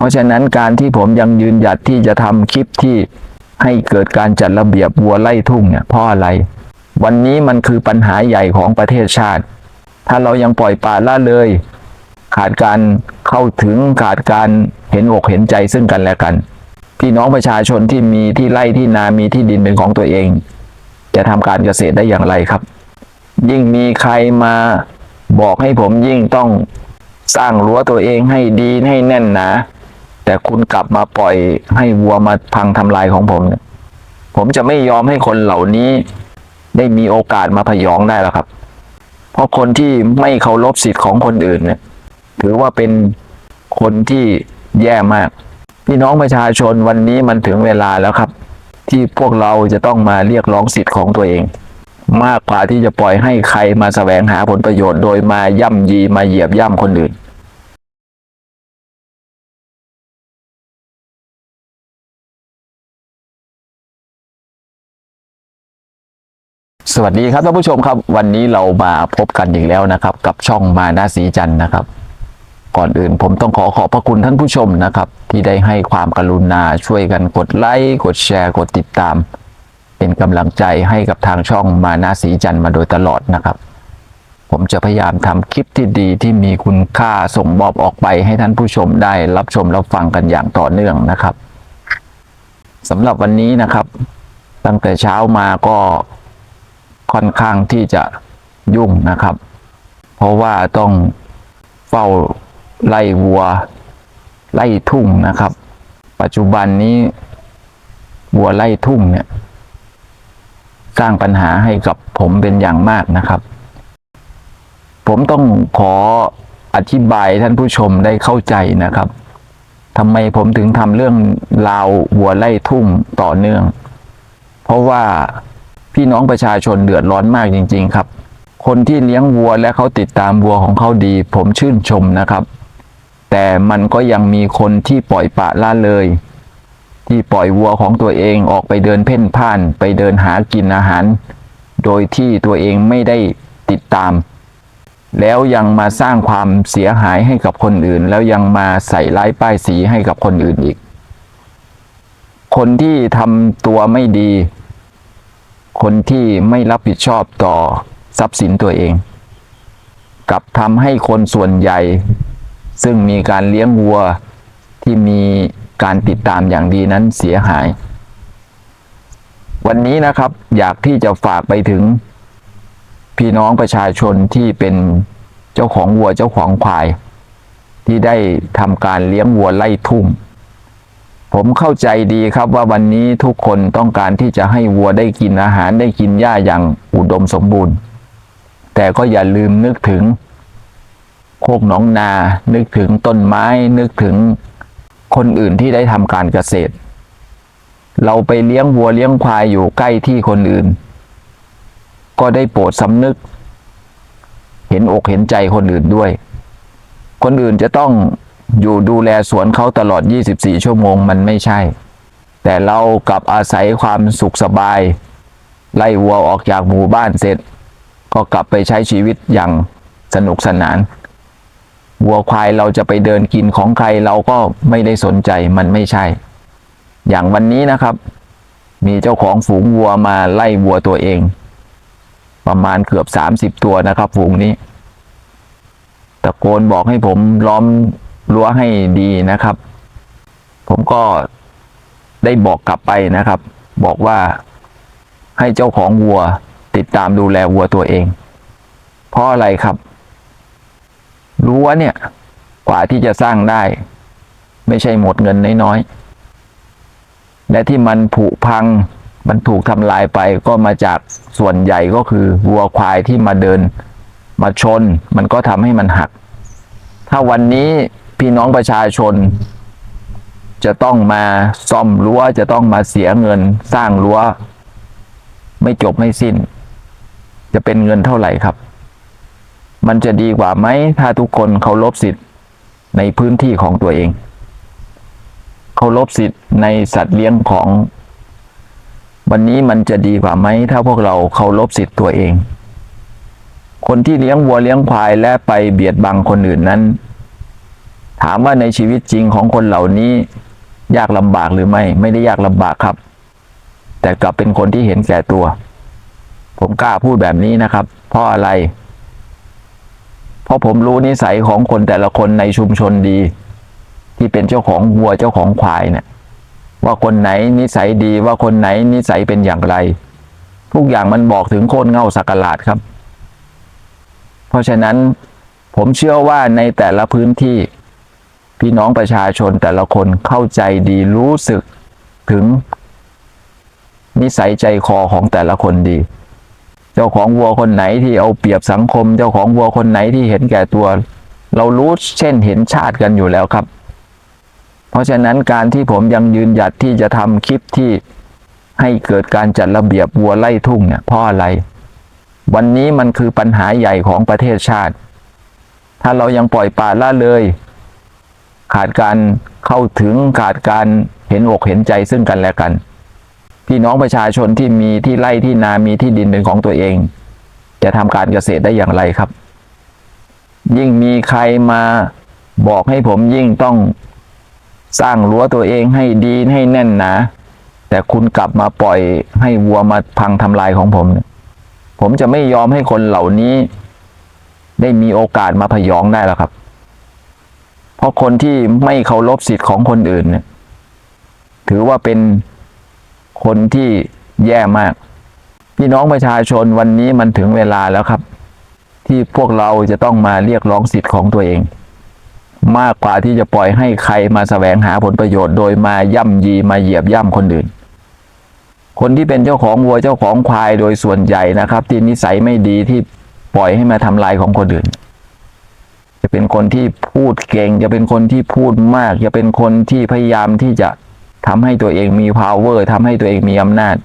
เพราะฉะนั้นการที่ผมยังยืนหยัดที่จะทำคลิปที่ให้เกิดการจัดระเบียบวัวไล่ทุ่งเนี่ยเพราะอะไร วันนี้มันคือปัญหาใหญ่ของประเทศชาติ ถ้าเรายังปล่อยปละละเลย ขาดการเข้าถึงขาดการเห็นอกเห็นใจซึ่งกันและกัน พี่น้องประชาชนที่มีที่ไร่ที่นามีที่ดินเป็นของตัวเอง จะทำการเกษตรได้อย่างไรครับ ยิ่งมีใครมาบอกให้ผมยิ่งต้องสร้างรั้วตัวเองให้ดีให้แน่นหนา แต่คุณกลับมาปล่อยให้วัวมาพังทำลายของผมเนี่ยผมจะไม่ยอมให้คนเหล่านี้ได้มีโอกาสมาพยองได้แล้วครับ เพราะคนที่ไม่เคารพสิทธิ์ของคนอื่นเนี่ย ถือว่าเป็นคนที่แย่มาก พี่น้องประชาชนวันนี้มันถึงเวลาแล้วครับ ที่พวกเราจะต้องมาเรียกร้องสิทธิ์ของตัวเอง มากกว่าที่จะปล่อยให้ใครมาแสวงหาผลประโยชน์โดยมาย่ำยีมาเหยียบย่ำคนอื่น สวัสดีครับท่านผู้ชมครับ วันนี้เรามาพบกันอีกแล้วนะครับ กับช่องมานาสีจันนะครับ ก่อนอื่นผมต้องขอขอบพระคุณท่านผู้ชมนะครับ ที่ได้ให้ความกรุณาช่วยกันกดไลค์กดแชร์กดติดตาม เป็นกำลังใจให้กับทางช่องมานาสีจันมาโดยตลอดนะครับ ผมจะพยายามทำคลิปที่ดีที่มีคุณค่าส่งมอบออกไปให้ท่านผู้ชมได้รับชมรับฟังกันอย่างต่อเนื่องนะครับสำหรับวันนี้นะครับ ตั้งแต่เช้ามาก็ ค่อนข้างที่จะยุ่งนะครับ เพราะว่าต้องเฝ้าไล่วัว ไล่ทุ่งนะครับ ปัจจุบันนี้วัวไล่ทุ่งเนี่ย สร้างปัญหาให้กับผมเป็นอย่างมากนะครับ ผมต้องขออธิบายท่านผู้ชมได้เข้าใจนะครับทำไมผมถึงทำเรื่องราววัวไล่ทุ่งต่อเนื่อง เพราะว่า พี่น้องประชาชนเดือดร้อนมากจริง ๆ ครับ คนที่เลี้ยงวัวและเขาติดตามวัวของเขาดี ผมชื่นชมนะครับ แต่มันก็ยังมีคนที่ปล่อยปะละเลย ที่ปล่อยวัวของตัวเองออกไปเดินเพ่นพ่าน ไปเดินหากินอาหาร โดยที่ตัวเองไม่ได้ติดตาม แล้วยังมาสร้างความเสียหายให้กับคนอื่น แล้วยังมาใส่ร้ายป้ายสีให้กับคนอื่นอีก คนที่ทำตัวไม่ดี คนที่ไม่รับผิดชอบต่อทรัพย์สินตัวเอง กับทำให้คนส่วนใหญ่ ซึ่งมีการเลี้ยงวัวที่มีการติดตามอย่างดีนั้นเสียหาย วันนี้นะครับอยากที่จะฝากไปถึง พี่น้องประชาชนที่เป็นเจ้าของวัวเจ้าของควาย ที่ได้ทำการเลี้ยงวัวไล่ทุ่ง ผมเข้าใจดีครับว่าวันนี้ทุกคนต้องการที่จะให้วัวได้กินอาหารได้กินหญ้าอย่างอุดมสมบูรณ์ แต่ก็อย่าลืมนึกถึงโคกหนองนา นึกถึงต้นไม้ นึกถึงคนอื่นที่ได้ทำการเกษตร เราไปเลี้ยงวัวเลี้ยงควายอยู่ใกล้ที่คนอื่น ก็ได้โปรดสำนึก เห็นอกเห็นใจคนอื่นด้วย คนอื่นจะต้อง อยู่ดูแลสวนเขาตลอด 24 ชั่วโมงมันไม่ใช่ แต่เรากลับอาศัยความสุขสบาย ไล่วัวออกจากหมู่บ้านเสร็จ ก็กลับไปใช้ชีวิตอย่างสนุกสนาน วัวควายเราจะไปเดินกินของใครเราก็ไม่ได้สนใจมันไม่ใช่ อย่างวันนี้นะครับ มีเจ้าของฝูงวัวมาไล่วัวตัวเอง ประมาณเกือบสามสิบตัวนะครับ ฝูงนี้ ตะโกนบอกให้ผมล้อม รั้วให้ดีนะครับ ผมก็ได้บอกกลับไปนะครับ บอกว่าให้เจ้าของวัวติดตามดูแลวัวตัวเอง เพราะอะไรครับ รั้วเนี่ย กว่าที่จะสร้างได้ ไม่ใช่หมดเงินน้อยๆ และที่มันผุพังมันถูกทำลายไปก็มาจากส่วนใหญ่ก็คือวัวควายที่มาเดิน มาชน มันก็ทำให้มันหัก ถ้าวันนี้ พี่น้องประชาชน จะต้องมาซ่อมรั้วจะต้องมาเสียเงินสร้างรั้ว ไม่จบไม่สิ้น จะเป็นเงินเท่าไหร่ครับ มันจะดีกว่าไหมถ้าทุกคนเคารพสิทธิ์ในพื้นที่ของตัวเองเคารพสิทธิ์ในสัตว์เลี้ยงของ วันนี้มันจะดีกว่าไหมถ้าพวกเราเคารพสิทธิ์ตัวเอง คนที่เลี้ยงวัวเลี้ยงควายและไปเบียดบังคนอื่นนั้น ถามว่าในชีวิตจริงของคนเหล่านี้ยากลำบากหรือไม่ ไม่ได้ยากลำบากครับ แต่กลับเป็นคนที่เห็นแก่ตัว ผมกล้าพูดแบบนี้นะครับ เพราะอะไร เพราะผมรู้นิสัยของคนแต่ละคนในชุมชนดี ที่เป็นเจ้าของวัวเจ้าของควายเนี่ยว่าคนไหนนิสัยดีว่าคนไหนนิสัยเป็นอย่างไร ทุกอย่างมันบอกถึงโคนเง่าสักกลาดครับ เพราะฉะนั้นผมเชื่อว่าในแต่ละพื้นที่ พี่น้องประชาชนแต่ละคนเข้าใจดีรู้สึกถึง นิสัยใจคอของแต่ละคนดี เจ้าของวัวคนไหนที่เอาเปรียบสังคม เจ้าของวัวคนไหนที่เห็นแก่ตัว เรารู้เช่นเห็นชาติกันอยู่แล้วครับ เพราะฉะนั้นการที่ผมยังยืนหยัดที่จะทำคลิปที่ให้เกิดการจัดระเบียบวัวไล่ทุ่งเนี่ยเพราะอะไร วันนี้มันคือปัญหาใหญ่ของประเทศชาติ ถ้าเรายังปล่อยปละละเลย ขาดการเข้าถึงขาดการเห็นอกเห็นใจซึ่งกันและกัน พี่น้องประชาชนที่มีที่ไร่ที่นามีที่ดินเป็นของตัวเอง จะทำการเกษตรได้อย่างไรครับ ยิ่งมีใครมาบอกให้ผมยิ่งต้องสร้างรั้วตัวเองให้ดีให้แน่นหนาแต่คุณกลับมาปล่อยให้วัวมาพังทำลายของผม ผมจะไม่ยอมให้คนเหล่านี้ ได้มีโอกาสมาพยองได้แล้วครับ เพราะคนที่ไม่เคารพสิทธิ์ของคนอื่นเนี่ยถือว่าเป็นคนที่แย่มาก พี่น้องประชาชนวันนี้มันถึงเวลาแล้วครับ ที่พวกเราจะต้องมาเรียกร้องสิทธิ์ของตัวเอง มากกว่าที่จะปล่อยให้ใครมาแสวงหาผลประโยชน์ โดยมาย่ำยีมาเหยียบย่ำคนอื่น คนที่เป็นเจ้าของวัวเจ้าของควายโดยส่วนใหญ่นะครับ ที่นิสัยไม่ดีที่ปล่อยให้มาทำลายของคนอื่น เป็นคนที่พูดเก่ง จะเป็นคนที่พูดมาก จะเป็นคนที่พยายามที่จะทำให้ตัวเองมี power ทำให้ตัวเองมีอำนาจ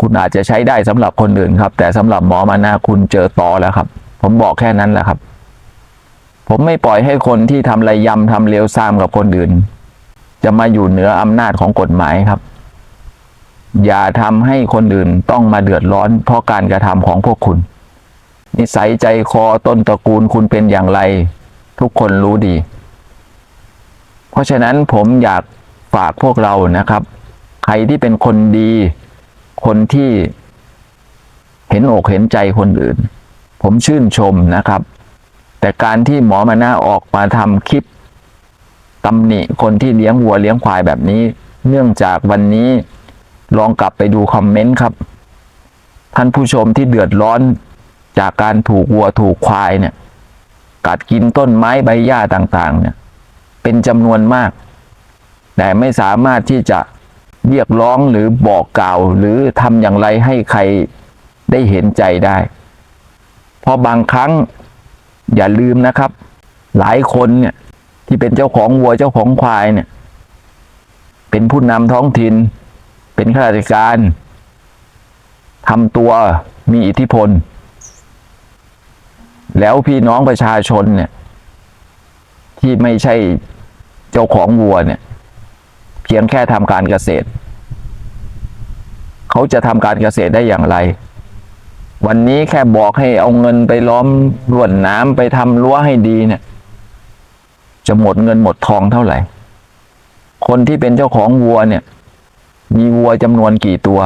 คุณอาจจะใช้ได้สำหรับคนอื่นครับ แต่สำหรับหมอมานาคุณเจอต่อแล้วครับ ผมบอกแค่นั้นแหละครับ ผมไม่ปล่อยให้คนที่ทำระยำทำเลวทรามกับคนอื่น จะมาอยู่เหนืออำนาจของกฎหมายครับอย่าทำให้คนอื่นต้องมาเดือดร้อนเพราะการกระทำของพวกคุณ นิสัยใจคอต้นตระกูลคุณเป็นอย่างไร ทุกคนรู้ดี เพราะฉะนั้นผมอยากฝากพวกเรานะครับ ใครที่เป็นคนดี คนที่เห็นอกเห็นใจคนอื่น ผมชื่นชมนะครับ แต่การที่หมอมาน่าออกมาทำคลิปตำหนิคนที่เลี้ยงวัวเลี้ยงควายแบบนี้ เนื่องจากวันนี้ลองกลับไปดูคอมเมนต์ครับ ท่านผู้ชมที่เดือดร้อน จากการถูกวัวถูกควายเนี่ย กัดกินต้นไม้ใบหญ้าต่างๆ เนี่ย เป็นจำนวนมาก แต่ไม่สามารถที่จะเรียกร้องหรือบอกกล่าว หรือทำอย่างไรให้ใครได้เห็นใจได้ เพราะบางครั้งอย่าลืมนะครับ หลายคนเนี่ยที่เป็นเจ้าของวัวเจ้าของควายเนี่ย เป็นผู้นำท้องถิ่นเป็นข้าราชการทำตัวมีอิทธิพล แล้วพี่น้องประชาชนเนี่ย ที่ไม่ใช่เจ้าของวัวเนี่ย เพียงแค่ทำการเกษตร เขาจะทำการเกษตรได้อย่างไร วันนี้แค่บอกให้เอาเงินไปล้อมรวดน้ำไปทำรั้วให้ดีเนี่ย จะหมดเงินหมดทองเท่าไหร่ คนที่เป็นเจ้าของวัวเนี่ย มีวัวจำนวนกี่ตัว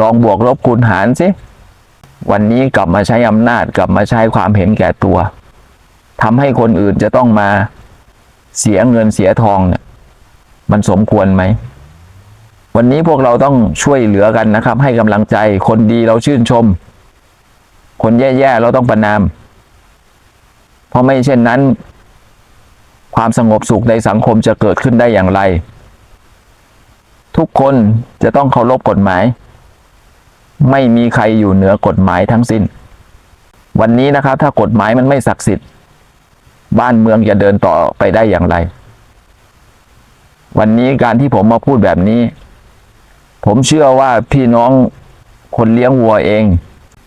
ลองบวกลบคูณหารสิ วันนี้กลับมาใช้อำนาจกลับมาใช้ความเห็นแก่ตัวทำให้คนอื่นจะต้องมาเสียเงินเสียทองเนี่ยมันสมควรไหม วันนี้พวกเราต้องช่วยเหลือกันนะครับ ให้กำลังใจคนดีเราชื่นชม คนแย่ๆเราต้องประนาม เพราะไม่เช่นนั้น ความสงบสุขในสังคมจะเกิดขึ้นได้อย่างไร ทุกคนจะต้องเคารพกฎหมาย ไม่มีใครอยู่เหนือกฎหมายทั้งสิ้น วันนี้นะครับ ถ้ากฎหมายมันไม่ศักดิ์สิทธิ์ บ้านเมืองจะเดินต่อไปได้อย่างไร วันนี้การที่ผมมาพูดแบบนี้ ผมเชื่อว่าพี่น้องคนเลี้ยงวัวเอง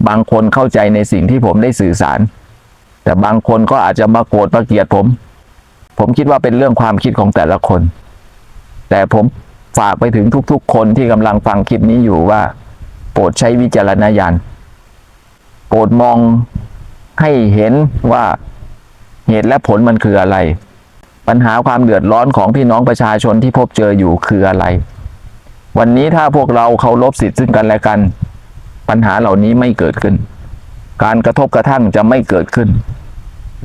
บางคนเข้าใจในสิ่งที่ผมได้สื่อสาร แต่บางคนก็อาจจะมาโกรธมาเกลียดผม ผมคิดว่าเป็นเรื่องความคิดของแต่ละคน แต่ผมฝากไปถึงทุกๆ คนที่กำลังฟังคลิปนี้อยู่ว่า โปรดใช้วิจารณญาณโปรดมองให้เห็นว่าเหตุและผลมันคืออะไร ปัญหาความเดือดร้อนของพี่น้องประชาชนที่พบเจออยู่คืออะไร วันนี้ถ้าพวกเราเคารพสิทธิ์ซึ่งกันและกัน ปัญหาเหล่านี้ไม่เกิดขึ้น การกระทบกระทั่งจะไม่เกิดขึ้น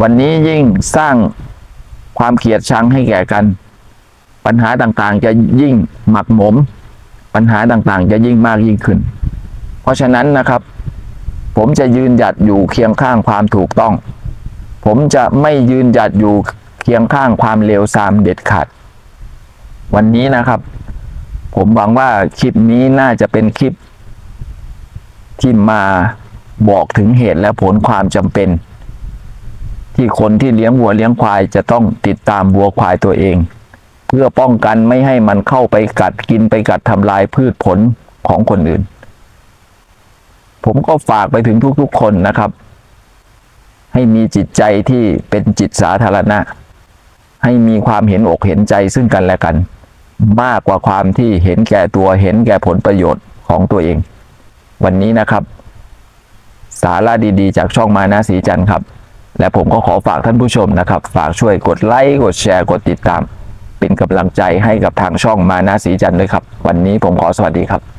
วันนี้ยิ่งสร้างความเกลียดชังให้แก่กัน ปัญหาต่างๆจะยิ่งหมักหมม ปัญหาต่างๆ จะยิ่งมากยิ่งขึ้น ราะฉะนั้นนะครับ ผมจะยืนหยัดอยู่เคียงข้างความถูกต้อง ผมจะไม่ยืนหยัดอยู่เคียงข้างความเลวทรามเด็ดขาด วันนี้นะครับ ผมหวังว่าคลิปนี้น่าจะเป็นคลิป ที่มาบอกถึงเหตุและผลความจำเป็น ที่คนที่เลี้ยงวัวเลี้ยงควายจะต้องติดตามวัวควายตัวเอง เพื่อป้องกันไม่ให้มันเข้าไปกัดกินไปกัดทำลายพืชผลของคนอื่น ผมก็ฝากไปถึงทุกๆคนนะครับ ให้มีจิตใจที่เป็นจิตสาธารณะ ให้มีความเห็นอกเห็นใจซึ่งกันและกัน มากกว่าความที่เห็นแก่ตัวเห็นแก่ผลประโยชน์ของตัวเอง วันนี้นะครับ สาระดีๆ จากช่องมานาสีจันทร์ครับ และผมก็ขอฝากท่านผู้ชมนะครับ ฝากช่วยกดไลค์กดแชร์กดติดตาม เป็นกำลังใจให้กับทางช่องมานาสีจันทร์เลยครับ วันนี้ผมขอสวัสดีครับ